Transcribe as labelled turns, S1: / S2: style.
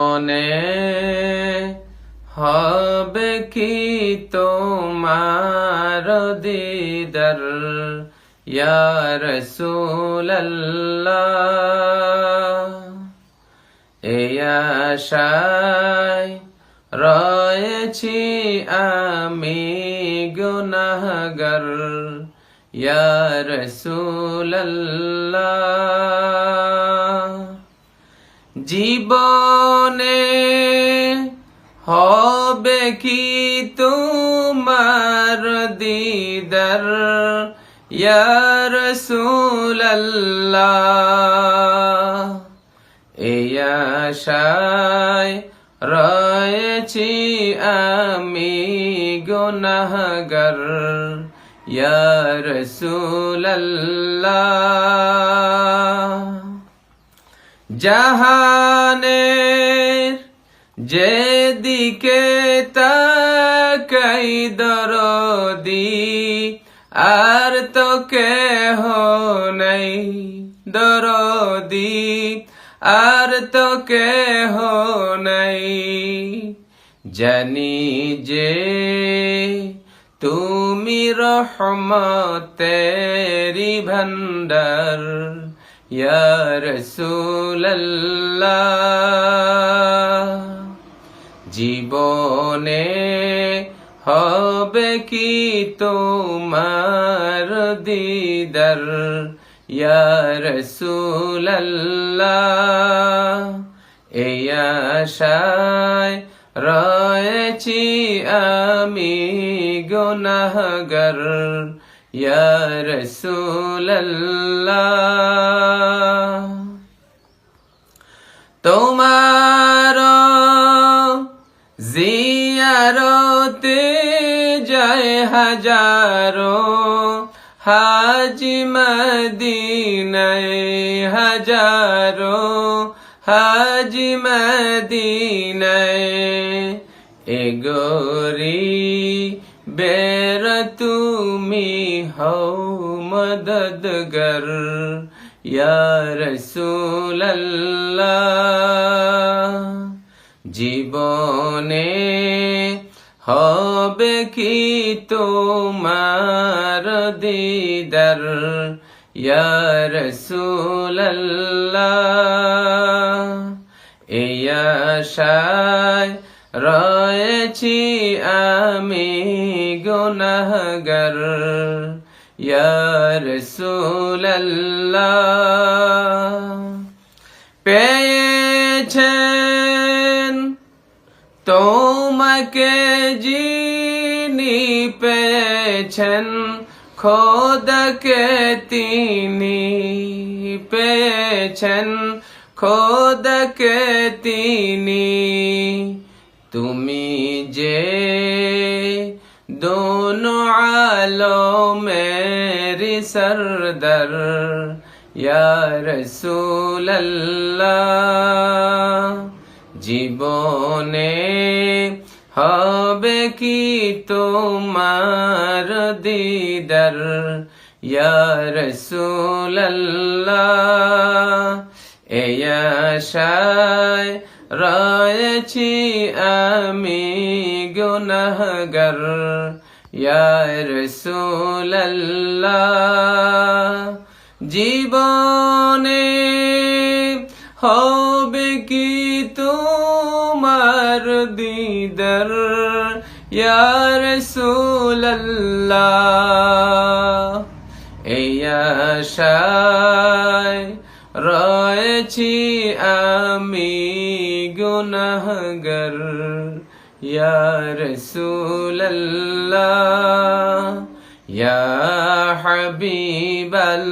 S1: মনে হবে কি তোমার দিদার? ইয়া রসুল্লাহ রয়েছি আমি গুনাহগার। ইয়া রসুল্লাহ জীবনে হবে কি তোমার দিদার? ইয়া রসুল্লাহ এই আশায় রয়েছি আমি গুনাহগার। ইয়া রসুল্লাহ জাহানের যেদিকে তাকাই দরদি, আর তো কেহ নেই দরদি, আর তো কেহ নাই জানি যে তুমি রহমতেরি ভণ্ডার ইয়া রসুল্লাহ জীবনে হবে কি তোমার দিদার? ইয়া রসুল্লাহ এই আশায় রয়েছি আমি গুনাহগার। ইয়া রসুল্লাহ তোমার জিয়ারতে যায় হাজারো হাজি মদিনায় হাজারো হাজি মদিনায় এগোরি বের তুমি হও মদদগর ইয়া রসুল্লাহ জীবনে হবে কি তোমার দিদার ইয়া রসুল্লাহ এই আশায় রয়েছি আমি গুনাহগার রসুল্লাহ পেয়েছেন তোমাকে যিনি পেয়েছেন খোদকে তিনি পেয়েছেন খোদকে তিনি তুমি যে দোনো আলো মে সরদর রসুল্লাহ জীবনে হবে কি তোমার দিদর? রসুল্লাহ এ শায় রয়েছি আমি গুনাহগার রসুল্লাহ জীবনে হবে কি তোমার দিদার রসুল্লাহ এই আশায় রয়েছি আমি গুনাহগর ইয়া রসুল্লাহ ইয়া হাবিবাল্লাহ।